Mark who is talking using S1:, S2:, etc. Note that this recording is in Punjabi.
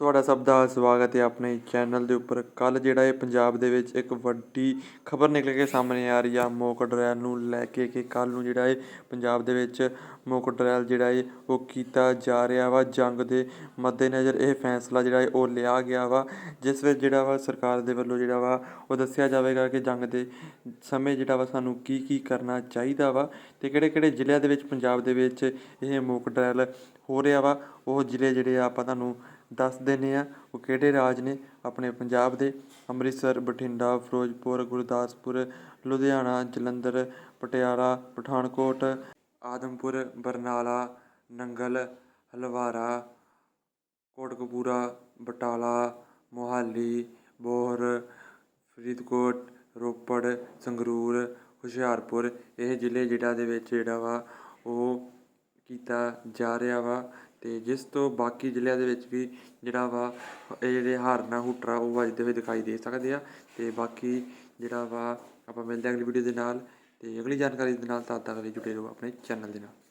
S1: ਤੁਹਾਡਾ ਸਭ ਦਾ ਸਵਾਗਤ ਹੈ ਆਪਣੇ ਚੈਨਲ ਦੇ ਉੱਪਰ। ਕੱਲ ਜਿਹੜਾ ਇਹ ਪੰਜਾਬ ਦੇ ਵਿੱਚ ਇੱਕ ਵੱਡੀ ਖਬਰ ਨਿਕਲ ਕੇ ਸਾਹਮਣੇ ਆ ਰਹੀ ਆ, ਮੋਕ ਡਰੈਲ ਨੂੰ ਲੈ ਕੇ ਕਿ ਕੱਲ ਨੂੰ ਜਿਹੜਾ ਇਹ ਪੰਜਾਬ ਦੇ ਵਿੱਚ ਮੋਕ ਡਰੈਲ ਜਿਹੜਾ ਹੈ ਉਹ ਕੀਤਾ ਜਾ ਰਿਹਾ ਵਾ। ਜੰਗ ਦੇ ਮੱਦੇਨਜ਼ਰ ਇਹ ਫੈਸਲਾ ਜਿਹੜਾ ਹੈ ਉਹ ਲਿਆ ਗਿਆ ਵਾ, ਜਿਸ ਵਿੱਚ ਜਿਹੜਾ ਵਾ ਸਰਕਾਰ ਦੇ ਵੱਲੋਂ ਜਿਹੜਾ ਵਾ ਉਹ ਦੱਸਿਆ ਜਾਵੇਗਾ ਕਿ ਜੰਗ ਦੇ ਸਮੇਂ ਜਿਹੜਾ ਵਾ ਸਾਨੂੰ ਕੀ ਕੀ ਕਰਨਾ ਚਾਹੀਦਾ ਵਾ ਤੇ ਕਿਹੜੇ ਕਿਹੜੇ ਜ਼ਿਲ੍ਹਿਆਂ ਦੇ ਵਿੱਚ ਪੰਜਾਬ ਦੇ ਵਿੱਚ ਇਹ ਮੋਕ ਡਰੈਲ ਹੋ ਰਿਹਾ ਵਾ। ਉਹ ਜ਼ਿਲ੍ਹੇ ਜਿਹੜੇ ਆ ਆਪਾਂ ਤੁਹਾਨੂੰ ਦੱਸ ਦਿੰਦੇ ਹਾਂ, ਉਹ ਕਿਹੜੇ ਰਾਜ ਨੇ? ਆਪਣੇ ਪੰਜਾਬ ਦੇ ਅੰਮ੍ਰਿਤਸਰ, ਬਠਿੰਡਾ, ਫਿਰੋਜ਼ਪੁਰ, ਗੁਰਦਾਸਪੁਰ, ਲੁਧਿਆਣਾ, ਜਲੰਧਰ, ਪਟਿਆਲਾ, ਪਠਾਨਕੋਟ, ਆਦਮਪੁਰ, ਬਰਨਾਲਾ, ਨੰਗਲ, ਹਲਵਾਰਾ, ਕੋਟਕਪੂਰਾ, ਬਟਾਲਾ, ਮੋਹਾਲੀ, ਬੋਹਰ, ਫਰੀਦਕੋਟ, ਰੋਪੜ, ਸੰਗਰੂਰ, ਹੁਸ਼ਿਆਰਪੁਰ। ਇਹ ਜ਼ਿਲ੍ਹੇ ਜਿਹੜਾ ਦੇ ਵਿੱਚ ਜਿਹੜਾ ਵਾ, ਉਹ ਕੀਤਾ ਜਾ ਰਿਹਾ ਵਾ। ਅਤੇ ਜਿਸ ਤੋਂ ਬਾਕੀ ਜ਼ਿਲ੍ਹਿਆਂ ਦੇ ਵਿੱਚ ਵੀ ਜਿਹੜਾ ਵਾ, ਇਹ ਜਿਹੜੇ ਹਾਰਨਾ ਹੁਟਰਾ ਉਹ ਵੱਜਦੇ ਹੋਏ ਦਿਖਾਈ ਦੇ ਸਕਦੇ ਆ। ਅਤੇ ਬਾਕੀ ਜਿਹੜਾ ਵਾ, ਆਪਾਂ ਮਿਲਦੇ ਹਾਂ ਅਗਲੀ ਵੀਡੀਓ ਦੇ ਨਾਲ। ਅਤੇ ਅਗਲੀ ਜਾਣਕਾਰੀ ਦੇ ਨਾਲ ਤਦ ਤੱਕ ਲਈ ਜੁੜੇ ਰਹੋ ਆਪਣੇ ਚੈਨਲ ਦੇ ਨਾਲ।